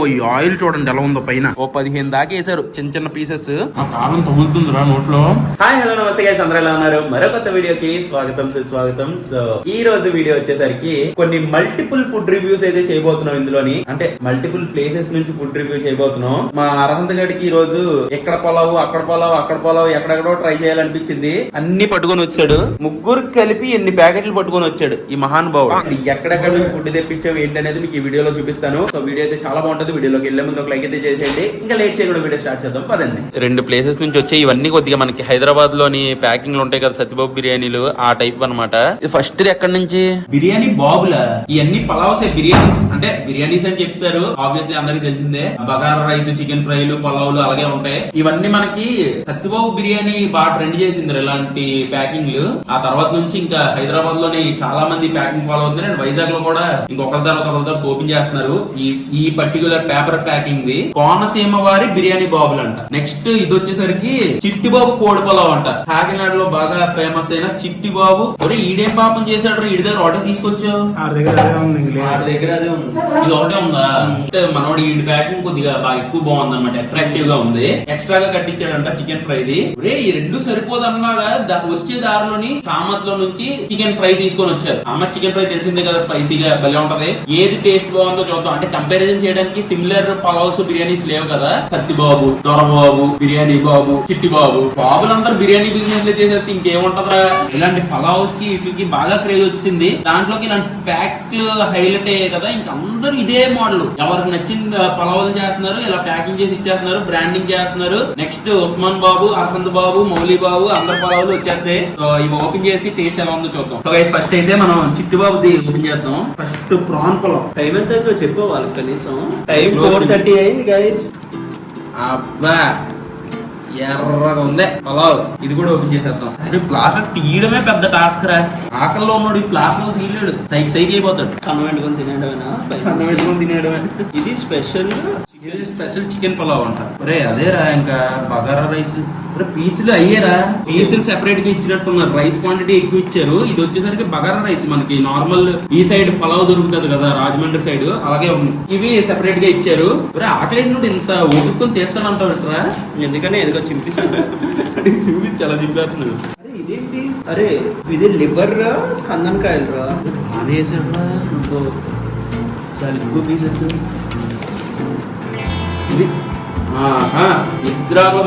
ఓ ఈ ఆయిల్ చూడండి ఎలా ఉందో పైన. ఓ పదిహేను దాకా వేసారు చిన్న చిన్న పీసెస్ ఆ కారం తగులుతుందిరా నోట్లో. హాయ్ హలో నమస్తే గైస్ అందరూ ఎలా ఉన్నారు? మరో కొత్త వీడియోకి స్వాగతం సుస్వాగతం. సో ఈ రోజు వీడియో వచ్చేసరికి కొన్ని మల్టిపుల్ ఫుడ్ రివ్యూస్ అయితే చేయబోతున్నాం ఇందులోని. అంటే మల్టిపుల్ ప్లేసెస్ నుంచి ఫుడ్ రివ్యూ చేయబోతున్నాం. మా అరహంత గడికి ఈ రోజు ఎక్కడ పొలావు అక్కడ పొలావు అక్కడ పొలావు ఎక్కడెక్కడో ట్రై చేయాలనిపించింది. అన్ని పట్టుకొని వచ్చాడు. ముగ్గురు కలిపి ఎన్ని ప్యాకెట్లు పట్టుకొని వచ్చాడు ఈ మహానుభావుడు. ఎక్కడెక్కడ నుంచి ఫుడ్ తెప్పించాం ఏంటి అనేది మీకు ఈ వీడియోలో చూపిస్తాను. సో వీడియో అయితే చాలా బాగుంటుంది. వీడియోలోకి వెళ్ళే ముందు ఒక లైక్ అయితే చేసేయండి. ఇంకా లేట్ చేయకుండా వీడియో స్టార్ట్ చేద్దాం. పదండి. రెండు ప్లేసెస్ నుంచి వచ్చే ఇవన్నీ కొద్దిగా మనకి హైదరాబాద్లోని ప్యాకింగ్లో ఉంటాయి కదా సత్యబాబు బిర్యానీలు ఆ టైప్ అన్నమాట. ఇది ఫస్ట్ ఎక్కడి నుంచి? బిర్యానీ బాబులా. ఇవన్నీ పలావ్స్ బిర్యానీస్. అంటే బిర్యానీస్ అని చెప్తారు. ఆబ్వియస్లీ అందరికి తెలిసిందే. బగారా రైస్ చికెన్ ఫ్రైలు పలావులు అలాగే ఉంటాయి. ఇవన్నీ మనకి సత్యబాబు బిర్యానీ బాగా ట్రెండ్ చేసింది ఇలాంటి ప్యాకింగ్లు ఆ తర్వాత నుంచి ఇంకా హైదరాబాద్లోని చాలా మంది ప్యాకింగ్ ఫాలో అవుతున్నారు. అండ్ వైజాగ్లో కూడా ఇంకొకరి తర్వాత ఒకరి తర్వాత ఓపెన్ చేస్తున్నారు. ఈ ఈ particular paper packing the Konaseema వారి బిర్యానీ బాబులు అంట నెక్స్ట్ ఇది వచ్చేసరికి చిట్టి బాబు కోడి పొలావ్ అంట. కాకినాడలో బాగా ఫేమస్ అయిన చిట్టి బాబు ఒరే ఈడేం పాపం చేశాడు ఈడి దగ్గర ఆర్డర్ తీసుకొచ్చావు? ఆడ దగ్గర అదే ఉంది దగ్గర అదే ఉంది. ఇది ఒకటే ఉందా? అంటే మనోడి ఈ ప్యాకింగ్ కొద్దిగా బాగా ఎక్కువ బాగుంది అనమాట అట్రాక్టివ్గా ఉంది. ఎక్స్ట్రా గా కట్టించాడంట చికెన్ ఫ్రై ది. రే ఈ రెండు సరిపోదన్నాగా వచ్చే దారిలోని కామత్లో నుంచి చికెన్ ఫ్రై తీసుకొని వచ్చారు. అమ్మ చికెన్ ఫ్రై తెలిసిందే కదా స్పైసీగా భలే ఉంటది. ఏది టేస్ట్ బాగుందో చూద్దాం. అంటే కంపారిజన్ చేయడానికి సిమిలర్ పలావ్స్ బిర్యానీస్ లేవు కదా. కత్తి బాబు దొరబాబు బిర్యానీ బాబు చిట్టి బాబు బాబులందరూ బిర్యానీ బిజినెస్లో చేసేస్తే ఇంకేముంటదిరా? ఇలాంటి పలావ్స్కి వీటికి బాగా క్రేజ్ వచ్చింది. దాంట్లోకి ఇలాంటి ప్యాక్లు హైలైట్ అయ్యాయి కదా. ఇంక అందరూ ఇదే మోడల్ ఎవరికి నచ్చిన పలావులు చేస్తున్నారు ఇలా ప్యాకింగ్ చేసి ఇచ్చేస్తున్నారు బ్రాండింగ్ చేస్తున్నారు. నెక్స్ట్ ఉస్మాన్ బాబు అర్హంత్ బాబు మౌలి బాబు అందరు పలావులు వచ్చేస్తాయి ఇవి ఓపెన్ చేసి టేస్ట్ ఎలా ఉందో చూద్దాం. సో ఫస్ట్ అయితే మనం చిట్టి బాబుది ఓపెన్ చేద్దాం. ఫస్ట్ ప్రాన్ పలావ్ టైం ఎంత చెప్పు వాళ్ళకి కనీసం. టైం ఫోర్ థర్టీ అయింది గైస్ అబ్బా ఎర్రగా ఉంది. పలావ్ ఇది కూడా ఓపెన్ చేసేద్దాం. ప్లాస్టర్ తీయడమే పెద్ద టాస్క్ రా. ఆకల్లో ఉన్నాడు ఈ ప్లాస్టర్ తీయలేడు. సైక్ సైక్ అయిపోతాడు. కన్నం పెట్టుకొని తినేయడమేనా? పెట్టుకొని తినేయడమే. ఇది స్పెషల్ ఇది స్పెషల్ చికెన్ పలావ్ అంట. ఒరే అదేరా ఇంకా బగారా రైస్. ఒరే పీసులు అయ్యేరా? పీసులు సెపరేట్గా ఇచ్చినట్టున్నారు. రైస్ క్వాంటిటీ ఎక్కువ ఇచ్చారు. ఇది వచ్చేసరికి బగారా రైస్ మనకి నార్మల్ ఈ సైడ్ పలావ్ దొరుకుతుంది కదా రాజమండ్రి సైడ్ అలాగే. ఇవి సెపరేట్గా ఇచ్చారు. ఒరే ఆకలేసినప్పుడు ఇంత ఓపుకొని ఎట్రా ఎందుకని? ఎదుగో చింపిస్తాను చూపించి అలా చెప్పేస్తున్నాడు అరే ఇదేంటి? అరే ఇది లివర్ రా? కందనకాయలు రా బాగా చాలా ఎక్కువ పీసెస్ ఇది ఆహా,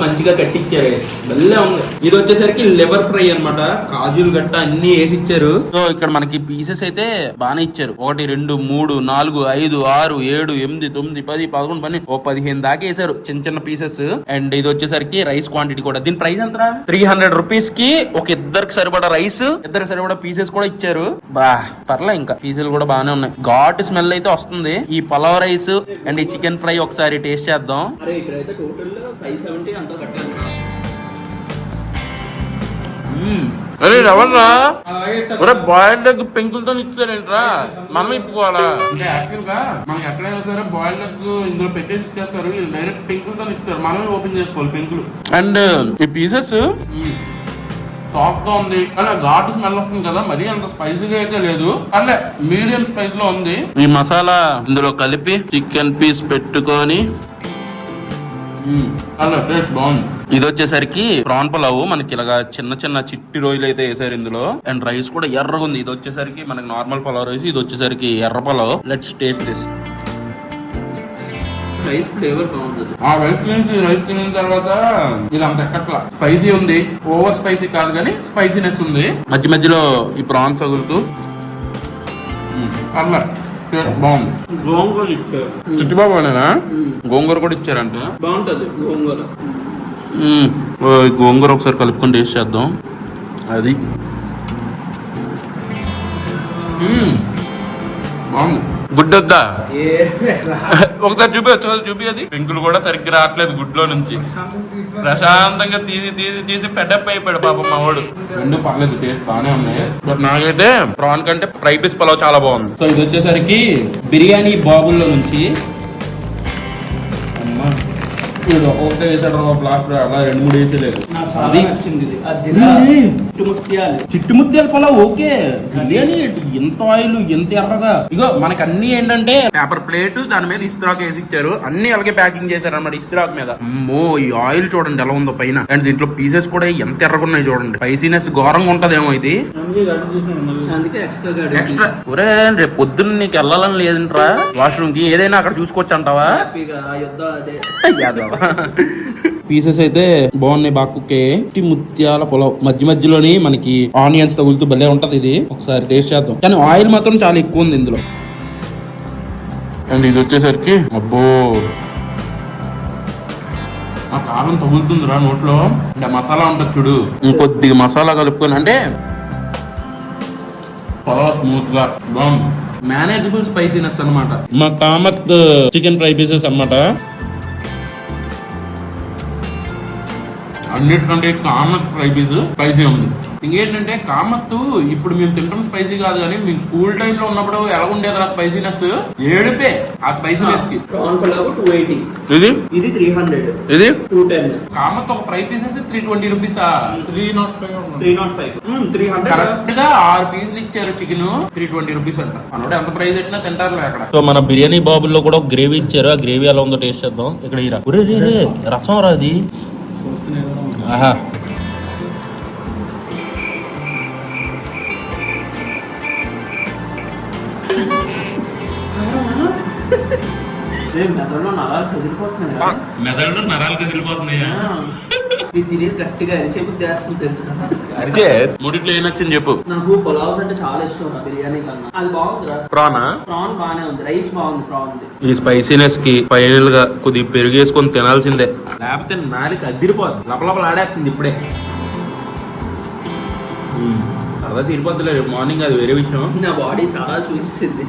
మంచిగా కట్టించారు. భలే ఉంది. ఇది వచ్చేసరికి లివర్ ఫ్రై అన్నమాట. కాజులు గట్ట అన్ని వేసి ఇచ్చారు. సో ఇక్కడ మనకి పీసెస్ అయితే బాగానే ఇచ్చారు. ఒకటి రెండు మూడు నాలుగు ఐదు ఆరు ఏడు ఎనిమిది తొమ్మిది పది పదకొండు పని ఓ పదిహేను దాకా వేసారు చిన్న చిన్న పీసెస్ అండ్ ఇది వచ్చేసరికి రైస్ క్వాంటిటీ కూడా. దీని ప్రైస్ ఎంత త్రీ హండ్రెడ్ రూపీస్కి ఒక ఇద్దరికి సరిపడా రైస్ ఇద్దరికి సరిపడా పీసెస్ కూడా ఇచ్చారు. బా పర్లే ఇంకా. పీసెస్ కూడా బాగానే ఉన్నాయి. ఘాటు స్మెల్ అయితే వస్తుంది. ఈ పలావ్ రైస్ అండ్ ఈ చికెన్ ఫ్రై ఒకసారి టేస్ట్ చేద్దాం. ఇక్కడైతే టోటల్ ఫైవ్ సెవెంటీ అంతా కట్టారు. అరే ఎవర్రా ఒరే బాయిల్డ్ ఎగ్ పెంకులతో ఇచ్చారేంట్రా? మనం ఇప్పుకోవాలా అంటే యాక్చువల్గా మనం ఎక్కడైనా సరే బాయిల్డ్ ఎగ్ ఇందులో పెట్టేసి ఇచ్చేస్తారు. వీళ్ళు డైరెక్ట్ పెంకులతో ఇస్తారు మనమే ఓపెన్ చేసుకోవాలి పెంకులు. అండ్ ఈ పీసెస్ సాఫ్ట్గా ఉంది. కానీ ఆ ఘాటు స్మెల్ వస్తుంది కదా. మరీ అంత స్పైసీగా అయితే లేదు. అంటే మీడియం స్పైస్లో ఉంది. ఈ మసాలా ఇందులో కలిపి చికెన్ పీస్ పెట్టుకొని అలా టేస్ట్ బాగుంది. ఇది వచ్చేసరికి ప్రాన్ పలావ్. మనకి ఇలాగా చిన్న చిన్న చిట్టి రోజులు అయితే వేసారు ఇందులో. అండ్ రైస్ కూడా ఎర్రగా ఉంది. ఇది వచ్చేసరికి మనకి నార్మల్ పలావ్ రైస్ ఇది వచ్చేసరికి ఎర్ర pulao. Let's taste this rice flavour బాగుంది ఆ రైస్ తినేసి రైస్ తినిన తర్వాత ఇది అంత ఎక్కట్లా. స్పైసీ ఉంది. ఓవర్ స్పైసీ కాదు కానీ స్పైసీనెస్ ఉంది. మధ్య మధ్యలో ఈ ప్రాన్స్ తగులుతూ అట్లా టేస్ట్ బాగుంది గోంగూర ఇచ్చారు. చుట్టుబాబు అనేనా గోంగూర కూడా ఇచ్చారంట. బాగుంటది గోంగూర. గోంగూర ఒకసారి కలుపుకొని టేస్ట్ చేద్దాం. అది. బాగుంది. గుడ్డు వద్దా ఒకసారి చూపి ఒకసారి చూపి అది. పెంకులు కూడా సరిగ్గా రావట్లేదు గుడ్లో నుంచి. ప్రశాంతంగా తీసి తీసి తీసి పెడప్ అయిపోయాడు పాపం మా వాడు. రెండు పర్లేదు టేస్ట్ బాగానే ఉన్నాయి. బట్ నాకైతే ప్రాన్ కంటే ఫ్రై పీస్ పలావ్ చాలా బాగుంది. సో ఇది వచ్చేసరికి బిర్యానీ బాబుల్లో నుంచి. అమ్మా. ఒక్కొక్కటే వేసాడు బ్లాస్ట్ అలా రెండు మూడు వేసేలేదు చాలా నచ్చింది ఇది. చిట్టు ముత్యాల పొలం ఓకే. బిర్యానీ ఎంత ఆయిల్ ఎంత ఎర్రగా. ఇగో మనకి అన్ని ఏంటంటే పేపర్ ప్లేట్ దాని మీద ఇస్త్రాక్ వేసి ఇచ్చారు. అన్ని అలాగే ప్యాకింగ్ చేశారు అన్నమాట ఇస్త్రాక్ మీద. అమ్మో ఈ ఆయిల్ చూడండి ఎలా ఉందో పైన. అండ్ దీంట్లో పీసెస్ కూడా ఎంత ఎర్రగా ఉన్నాయి చూడండి. స్పైసీనెస్ ఘోరంగా ఉంటదేమో ఇది. అందుకే ఎక్స్ట్రా గాడి ఎక్స్ట్రా. ఒరే రేపు పొద్దున్న నీకు వెళ్ళాలని లేదంట్రా. వాష్రూమ్కి ఏదైనా అక్కడ చూసుకోవచ్చు అంటావా? పీసెస్ అయితే బాగున్నాయి బాగా కుక్ అయ్యాయి ఇట్టి ముత్యాల పొలం మధ్య మధ్యలోని మనకి ఆనియన్స్ తగులుతూ భలే ఉంటది ఇది. ఒకసారి టేస్ట్ చేద్దాం. కానీ ఆయిల్ మాత్రం చాలా ఎక్కువ ఉంది ఇందులో. అండ్ ఇది వచ్చేసరికి అబ్బో. ఆ కారం తగులుతుందిరా నోట్లో. అంటే మసాలా ఉంటుంది చూడు. ఇంకొద్దిగా మసాలా కలుపుకొని అంటే చాలా స్మూత్గా బాగుంది. మేనేజబుల్ స్పైసీనెస్ అన్నమాట. మా కామత్ చికెన్ ఫ్రై పీసెస్ అన్నమాట. అన్నిటికంటే కామత్ ఫ్రై పీస్ స్పైసీ ఉంది. ఇంకేంటంటే కామత్తు ఇప్పుడు మేము తింటాం స్పైసీ కాదు కానీ మేము స్కూల్ టైమ్లో ఉన్నప్పుడు ఎలా ఉండేది ఆ స్పైసీనెస్ ఏడుపే ఆ స్పైసీనెస్కి. ఇది? ఇది త్రీ హండ్రెడ్ ఇది? టూ టెన్ కామత్ ఒక fry pieces three twenty rupees three nought five three nought five three hundred కరెక్ట్గా ఆరు పీసులు ఇచ్చారు చికెన్ త్రీ ట్వంటీ రూపీస్ అంట. మనోడు ఎంత ప్రైస్ పెట్టినా తింటారులే అక్కడ. సో మన బిర్యానీ బాబుల్లో కూడా గ్రేవీ ఇచ్చారు. ఆ గ్రేవీ ఎలా ఉందో టేస్ట్ చేద్దాం. ఇక్కడ రసం రా అది. ఆహా మెదడులో నలాలు కదిలిపోతున్నాయి మెదడులో నరాలు కదిలిపోతున్నాయా? ఇది తినేసి గట్టిగా అరిచేపు దేస్తుంది తెలుసు అరిచే? మూడిట్లో ఏం నచ్చింది చెప్పు. నాకు పులావ్స్ అంటే చాలా ఇష్టం బిర్యానీ కన్నా. అది బాగుందిరా. ప్రానా? ప్రాన్ బాగానే ఉంది రైస్ బాగుంది ప్రాన్ ఈ స్పైసీనెస్కి ఫైనల్గా కొద్దిగా పెరిగేసుకొని తినాల్సిందే. లేకపోతే నాలుగు అదిరిపోద్ది లపలపలు ఆడేస్తుంది ఇప్పుడే సరదా తీరిపోద్దులే రేపు మార్నింగ్ అది వేరే విషయం నా బాడీ చాలా చూసింది.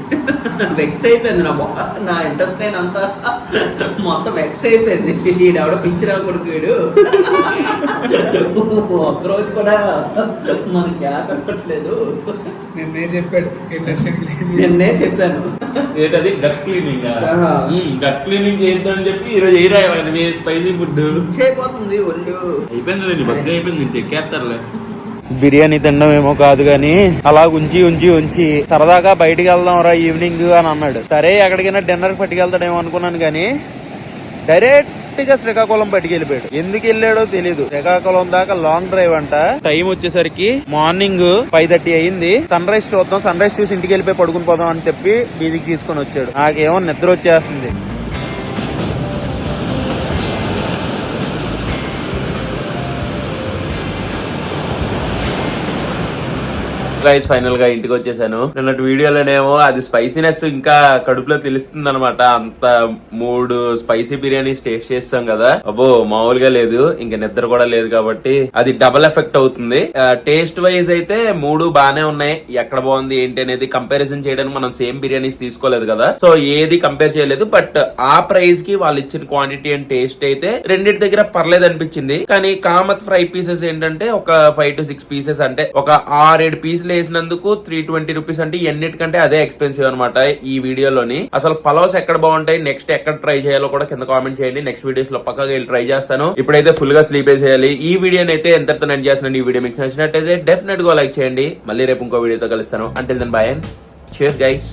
వెక్స్ అయిపోయింది నా బా నా ఇంట్రెస్ట్ అయిన అంతా మొత్తం వెక్స్ అయిపోయింది. ఈడెవడ పిచ్చిరా కొడుకుడు ఒక్కరోజు కూడా మన గ్యాప్ పెట్టట్లేదు నిన్నే చెప్పాడు. నిన్నే చెప్పాను. ఏంటది గట్ క్లీనింగ్. గట్ క్లీనింగ్ చేద్దామని చెప్పి ఈరోజు ఏ రాయాలి స్పైసీ ఫుడ్ ఇచ్చైపోతుంది ఒళ్ళు. అయిపోయింది బర్త్డే అయిపోయింది చెక్కేస్తారులే బిర్యానీ తినడం ఏమో కాదు గాని అలా ఉంచి ఉంచి ఉంచి సరదాగా బయటికి వెళ్దాం రా ఈవినింగ్ అని అన్నాడు. సరే ఎక్కడికైనా డిన్నర్ పట్టుకెళ్తాడేమో అనుకున్నాను కానీ డైరెక్ట్గా శ్రీకాకుళం పట్టుకెళ్ళిపోయాడు. ఎందుకు వెళ్ళాడో తెలియదు శ్రీకాకుళం దాకా లాంగ్ డ్రైవ్ అంట. టైం వచ్చేసరికి మార్నింగ్ ఫైవ్ థర్టీ అయింది. సన్ రైజ్ చూద్దాం సన్ రైజ్ చూసి ఇంటికి వెళ్ళిపోయి పడుకుని పోదాం అని చెప్పి బీదికి తీసుకొని వచ్చాడు. నాకేమో నిద్ర వచ్చేస్తుంది. గైస్ ఫైనల్గా ఇంటికి వచ్చేసాను. నిన్నటి వీడియోలోనేమో అది స్పైసీనెస్ ఇంకా కడుపులో తెలుస్తుంది అనమాట అంత మూడు స్పైసీ బిర్యానీస్ టేస్ట్ చేస్తాం కదా. అబ్బో మామూలుగా లేదు. ఇంకా నిద్ర కూడా లేదు కాబట్టి అది డబల్ ఎఫెక్ట్ అవుతుంది. టేస్ట్ వైజ్ అయితే మూడు బానే ఉన్నాయి. ఎక్కడ బాగుంది ఏంటి అనేది కంపారిజన్ చేయడానికి మనం సేమ్ బిర్యానీస్ తీసుకోలేదు కదా. సో ఏది కంపేర్ చేయలేదు. బట్ ఆ ప్రైస్కి వాళ్ళు ఇచ్చిన క్వాంటిటీ అండ్ టేస్ట్ అయితే రెండింటి దగ్గర పర్లేదు అనిపించింది. కానీ కామత్ ఫ్రై పీసెస్ ఏంటంటే ఒక ఫైవ్ టు సిక్స్ పీసెస్ అంటే ఒక ఆరేడు పీసులు వేసినందుకు త్రీ ట్వంటీ రూపీస్ అంటే ఎన్నిటికంటే అదే ఎక్స్పెన్సివ్ అనమాట ఈ వీడియోలోని. అసలు పలావ్స్ ఎక్కడ బాగుంటాయి? నెక్స్ట్ ఎక్కడ ట్రై చేయాలో కూడా కింద కామెంట్ చేయండి. నెక్స్ట్ వీడియోస్లో పక్కగా వెళ్ళి ట్రై చేస్తాను. ఇప్పుడైతే ఫుల్గా స్లీప్ చేయాలి ఈ వీడియోని అయితే ఎంతతో ఎండ్ చేస్తున్నాను? ఈ వీడియో మీకు నచ్చినట్టయితే డెఫినెట్గా లైక్ చేయండి. మళ్ళీ రేపు ఇంకో వీడియోతో కలుస్తాను. అంటే దాని బాయ్ అండ్ చేస్ గైస్